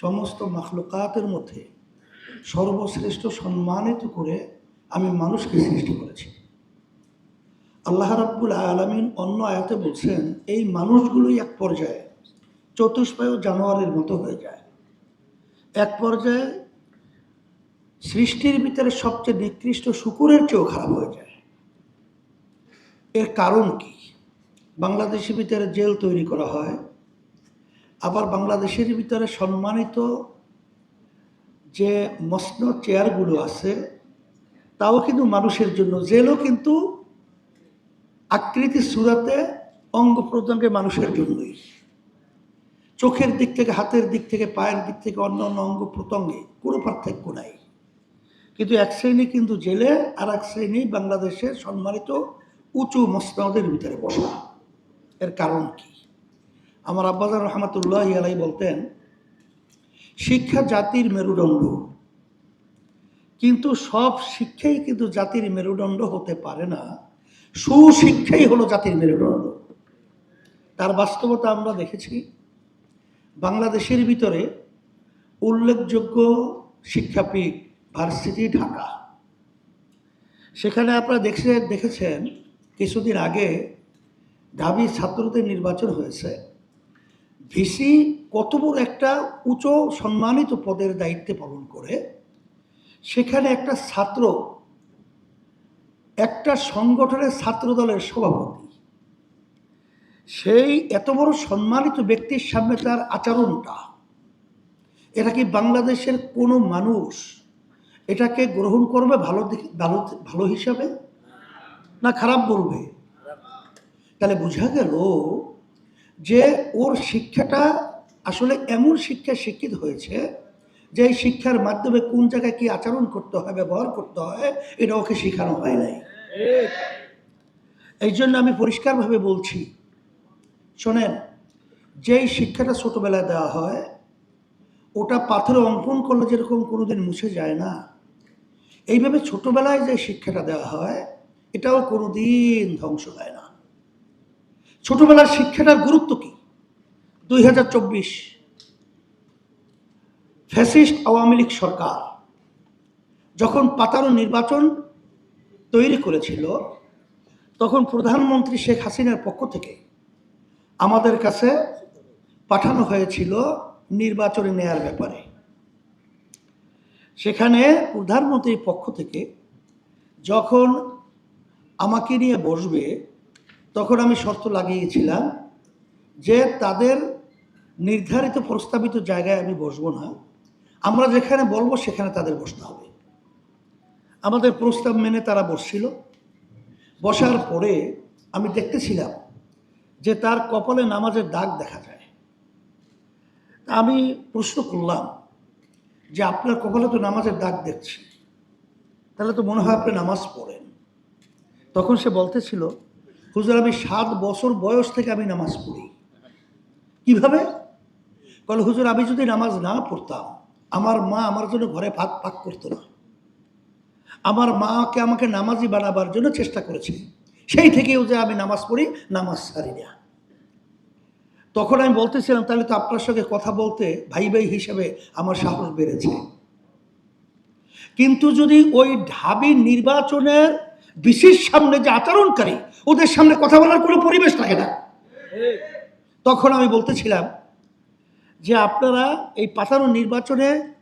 সমস্ত মাখলুকাতের মধ্যে সর্বশ্রেষ্ঠ সম্মানিত করে আমি মানুষকে সৃষ্টি করেছি। আল্লাহ রাব্বুল আলমিন অন্য আয়াতে বলছেন, এই মানুষগুলোই এক পর্যায়ে চতুষ্পায় জানোয়ারের মতো হয়ে যায়। এক পর্যায়ে সৃষ্টির ভিতরে সবচেয়ে নিকৃষ্ট শুকুরের চেয়েও খারাপ হয়ে যায়। এর কারণ কি? বাংলাদেশের ভিতরে জেল তৈরি করা হয় আবার বাংলাদেশের ভিতরে সম্মানিত যে মসন চেয়ারগুলো আছে, তাও কিন্তু মানুষের জন্য। জেলও কিন্তু আকৃতি সুরাতে অঙ্গ প্রত্যঙ্গে মানুষের জন্যই। চোখের দিক থেকে, হাতের দিক থেকে, পায়ের দিক থেকে অন্য অন্য অঙ্গ প্রত্যঙ্গে কোনো পার্থক্য নাই। কিন্তু এক শ্রেণি কিন্তু জেলে, আর এক শ্রেণি বাংলাদেশের সম্মানিত উঁচু মসনদের ভিতরে বসা। এর কারণ কি? আমার আব্বাজার রহমাতুল্লাহ আলাই বলতেন, শিক্ষা জাতির মেরুদণ্ড। কিন্তু সব শিক্ষাই কিন্তু জাতির মেরুদণ্ড হতে পারে না। সুশিক্ষাই হলো জাতির মেরুদণ্ড। তার বাস্তবতা আমরা দেখেছি। বাংলাদেশের ভিতরে উল্লেখযোগ্য শিক্ষাপীঠ ভার্সিটি ঢাকা। সেখানে আপনারা দেখে দেখেছেন, কিছুদিন আগে ঢাবি ছাত্রদের নির্বাচন হয়েছে। ভিসি কত বড় একটা উঁচু সম্মানিত পদের দায়িত্বে পালন করে, সেখানে একটা ছাত্র, একটা সংগঠনের ছাত্র দলের সভাপতি। সেই এত বড় সম্মানিত ব্যক্তির সামনে তার আচরণটা, এটা কি বাংলাদেশের কোনো মানুষ এটাকে গ্রহণ করবে ভালো ভালো ভালো হিসাবে? না খারাপ বলবে? তাহলে বোঝা গেল যে ওর শিক্ষাটা আসলে এমন শিক্ষা শিক্ষিত হয়েছে যে এই শিক্ষার মাধ্যমে কোন জায়গায় কি আচরণ করতে হয়, ব্যবহার করতে হয়, এটা ওকে শেখানো হয় নাই। এই জন্য আমি পরিষ্কারভাবে বলছি, শোনেন, যেই শিক্ষাটা ছোটোবেলায় দেওয়া হয়, ওটা পাথরে অঙ্কন করলে যেরকম কোনোদিন মুছে যায় না, এইভাবে ছোটোবেলায় যে শিক্ষাটা দেওয়া হয়, এটাও কোনো দিন ধ্বংস হয় না। ছোটবেলার শিক্ষাটার গুরুত্ব কি? দুই হাজার চব্বিশ ফ্যাসিস্ট আওয়ামী লীগ সরকার যখন পাতানো নির্বাচন তৈরি করেছিল, তখন প্রধানমন্ত্রী শেখ হাসিনার পক্ষ থেকে আমাদের কাছে পাঠানো হয়েছিল নির্বাচনে নেয়ার ব্যাপারে। সেখানে প্রধানমন্ত্রীর পক্ষ থেকে যখন আমাকে নিয়ে বসবে তখন আমি শর্ত লাগিয়েছিলাম যে তাদের নির্ধারিত প্রস্তাবিত জায়গায় আমি বসবো না। আমরা যেখানে বলব সেখানে তাদের বসতে হবে। আমাদের প্রস্তাব মেনে তারা বসছিল। বসার পরে আমি দেখতেছিলাম যে তার কপালে নামাজের দাগ দেখা যায়। তা আমি প্রশ্ন করলাম যে, আপনার কপালে তো নামাজের দাগ দেখছি। তাহলে তো মনে হয় আপনি নামাজ পড়েন। তখন সে বলতেছিল হুজুর, আমি সাত বছর বয়স থেকে আমি নামাজ পড়ি। কীভাবে? বলে হুজুর, আমি যদি নামাজ না পড়তাম, আমার মা আমার জন্য ঘরে ভাত পাক করতো না। আমার মাকে আমাকে নামাজি বানাবার জন্য চেষ্টা করেছে। সেই থেকেও যে আমি নামাজ পড়ি, নামাজ সারি না। তখন আমি বলতেছিলাম, তাহলে তো আপনার সঙ্গে কথা বলতে ভাই ভাই হিসেবে আমার সাহস বেড়েছে। কিন্তু যদি ওই ঢাবি নির্বাচনের বিশেষ সামনে যে আচরণকারী, ওদের সামনে কথা বলার কোনো পরিবেশ থাকে না। তখন আমি বলতেছিলাম যে, আপনারা এই পাতানো নির্বাচনে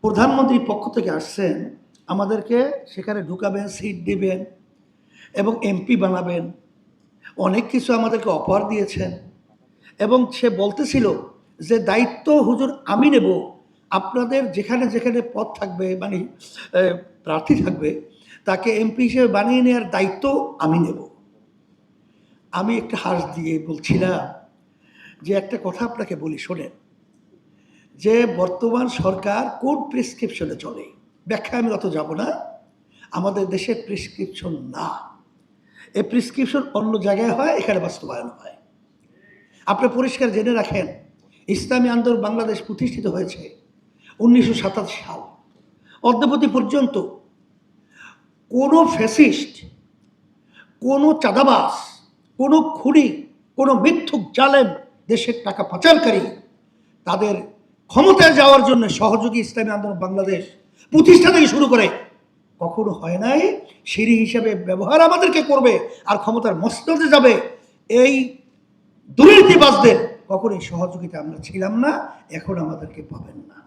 প্রধানমন্ত্রীর পক্ষ থেকে আসছেন, আমাদেরকে সেখানে ঢুকাবেন, সিট দেবেন এবং এমপি বানাবেন। অনেক কিছু আমাদেরকে অফার দিয়েছেন। এবং সে বলতেছিল যে, দায়িত্ব হুজুর আমি নেব। আপনাদের যেখানে যেখানে পদ থাকবে মানে প্রার্থী থাকবে তাকে এমপি হিসেবে বানিয়ে নেওয়ার দায়িত্ব আমি নেব। আমি একটা হাস দিয়ে বলছিলাম যে একটা কথা আপনাকে বলি, শোনেন। যে বর্তমান সরকার কোন প্রেসক্রিপশনে চলে? ব্যাখ্যা আমি অত যাব না। আমাদের দেশের প্রেসক্রিপশন না। এই প্রেসক্রিপশন অন্য জায়গায় হয়, এখানে বাস্তবায়ন হয়। আপনি পরিষ্কার জেনে রাখেন, ইসলামী আন্দোলন বাংলাদেশ প্রতিষ্ঠিত হয়েছে উনিশশো সাতাশি সাল। অদ্যাবধি পর্যন্ত কোনো ফ্যাসিস্ট, কোনো চাঁদাবাস কোনো খুনি, কোনো মিথ্যুক জালেম দেশের টাকা পাচারকারী তাদের ক্ষমতায় যাওয়ার জন্য সহযোগী ইসলামী আন্দোলন বাংলাদেশ প্রতিষ্ঠা থেকে শুরু করে কখনো হয় নাই, সিঁড়ি হিসেবে ব্যবহার আমাদেরকে করবে আর ক্ষমতার মস্তদে যাবে। এই দুর্নীতিবাজদের কখনোই সহযোগিতা আমরা ছিলাম না, এখন আমাদেরকে পাবেন না।